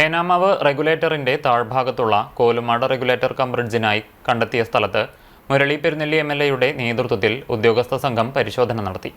ഏനാമാവ് റെഗുലേറ്ററിന്റെ താഴ്ഭാഗത്തുള്ള കോലുമാട് regulator cum ബ്രിഡ്ജിനായി കണ്ടെത്തിയ സ്ഥലത്ത് മുരളി പെരുന്നെല്ലി എം എൽ എയുടെ നേതൃത്വത്തിൽ ഉദ്യോഗസ്ഥ സംഘം പരിശോധന നടത്തി.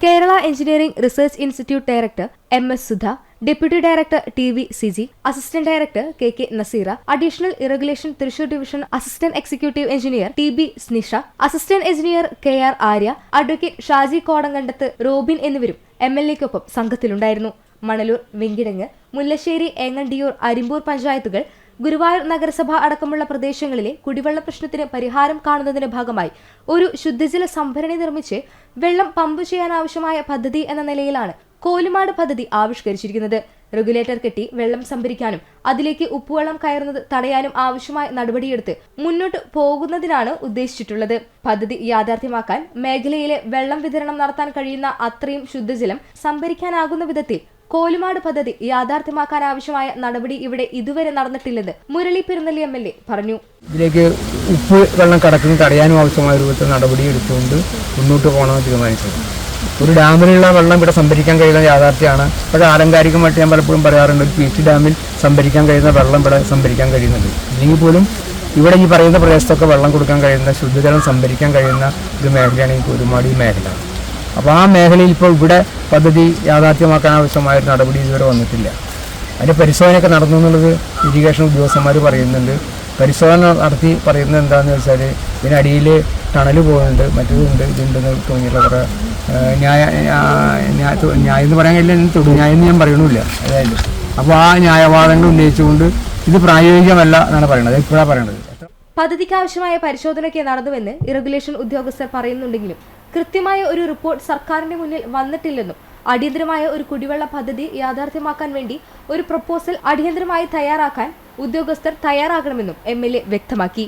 Kerala engineering research institute director M S Sudha deputy director T V Siji assistant director K K Nazeera additional irrigation Thrissur division assistant executive engineer T B Snisha assistant engineer K R Arya advocate Shaji Kodankandath Robin എന്നിവരും M L എക്കൊപ്പം സംഘത്തിലുണ്ടായിരുന്നു. മണലൂർ വെങ്കിടങ്ങ് മുല്ലശ്ശേരി ഏങ്ങണ്ടിയൂർ അരിമ്പൂർ പഞ്ചായത്തുകൾ ഗുരുവായൂർ നഗരസഭ അടക്കമുള്ള പ്രദേശങ്ങളിലെ കുടിവെള്ള പ്രശ്നത്തിന് പരിഹാരം കാണുന്നതിന്റെ ഭാഗമായി ഒരു ശുദ്ധജല സംഭരണി നിർമ്മിച്ച് വെള്ളം പമ്പ് ചെയ്യാനാവശ്യമായ പദ്ധതി എന്ന നിലയിലാണ് കോലുമാട് പദ്ധതി ആവിഷ്കരിച്ചിരിക്കുന്നത്. റെഗുലേറ്റർ കെട്ടി വെള്ളം സംഭരിക്കാനും അതിലേക്ക് ഉപ്പുവെള്ളം കയറുന്നത് തടയാനും ആവശ്യമായ നടപടിയെടുത്ത് മുന്നോട്ട് പോകുന്നതിനാണ് ഉദ്ദേശിച്ചിട്ടുള്ളത്. പദ്ധതി യാഥാർത്ഥ്യമാക്കാൻ മേഖലയിലെ വെള്ളം വിതരണം നടത്താൻ കഴിയുന്ന അത്രയും ശുദ്ധജലം സംഭരിക്കാനാകുന്ന വിധത്തിൽ കോലുമാട് പദ്ധതി യാഥാർത്ഥ്യമാക്കാൻ ആവശ്യമായ നടപടി ഇവിടെ ഇതുവരെ നടന്നിട്ടില്ലെന്ന് Murali Perunelli M L A പറഞ്ഞു. ഇതിലേക്ക് ഉപ്പ് വെള്ളം കടക്കുന്നത് തടയാനും ആവശ്യമായ രൂപത്തിൽ നടപടി എടുത്തുകൊണ്ട് മുന്നോട്ട് പോകണമെന്ന് തീരുമാനിച്ചത് ഒരു ഡാമിലുള്ള വെള്ളം ഇവിടെ സംഭരിക്കാൻ കഴിയുന്ന യാഥാർത്ഥ്യമാണ്. പക്ഷേ ആലങ്കാരികമായിട്ട് ഞാൻ പലപ്പോഴും പറയാറുണ്ട് ഒരു പി ടി ഡാമിൽ സംഭരിക്കാൻ കഴിയുന്ന വെള്ളം ഇവിടെ സംഭരിക്കാൻ കഴിയുന്നുണ്ട് ഇല്ലെങ്കിൽ പോലും ഇവിടെ ഈ പറയുന്ന പ്രദേശത്തൊക്കെ വെള്ളം കൊടുക്കാൻ കഴിയുന്ന ശുദ്ധജലം സംഭരിക്കാൻ കഴിയുന്ന ഒരു മേഖലയാണ് ഈ കുരുമാടി മേഖല. അപ്പോൾ ആ മേഖലയിൽ ഇപ്പോൾ ഇവിടെ പദ്ധതി യാഥാർത്ഥ്യമാക്കാൻ ആവശ്യമായ നടപടി ഇതുവരെ വന്നിട്ടില്ല. അതിന്റെ പരിശോധനയൊക്കെ നടന്നു എന്നുള്ളത് ഇറിഗേഷൻ ഉദ്യോഗസ്ഥന്മാർ പറയുന്നുണ്ട്. പരിശോധന നടത്തി പറയുന്നത് എന്താണെന്ന് വെച്ചാൽ ഇതിനടിയിൽ ടണൽ പോകുന്നുണ്ട് മറ്റേതുണ്ട് ഇതുണ്ടെന്ന് തോന്നിയിട്ടുള്ള കുറേ ന്യായ ന്യായ- എന്ന് പറയാൻ കഴിയില്ല തൊടു ന്യായം ഞാൻ പറയണില്ല. അതായത് അപ്പോൾ ആ ന്യായവാദങ്ങൾ ഉന്നയിച്ചുകൊണ്ട് ഇത് പ്രായോഗികമല്ല എന്നാണ് പറയുന്നത് ഇപ്പോഴാണ് പറയുന്നത് പദ്ധതിക്ക് ആവശ്യമായ പരിശോധനയ്ക്ക് നടന്നുവെന്ന് ഇറഗുലേഷൻ ഉദ്യോഗസ്ഥർ പറയുന്നുണ്ടെങ്കിലും കൃത്യമായ ഒരു റിപ്പോർട്ട് സർക്കാരിന്റെ മുന്നിൽ വന്നിട്ടില്ലെന്നും അടിയന്തരമായ ഒരു കുടിവെള്ള പദ്ധതി യാഥാർത്ഥ്യമാക്കാൻ വേണ്ടി ഒരു പ്രപ്പോസൽ അടിയന്തരമായി തയ്യാറാക്കാൻ ഉദ്യോഗസ്ഥർ തയ്യാറാകണമെന്നും എം വ്യക്തമാക്കി.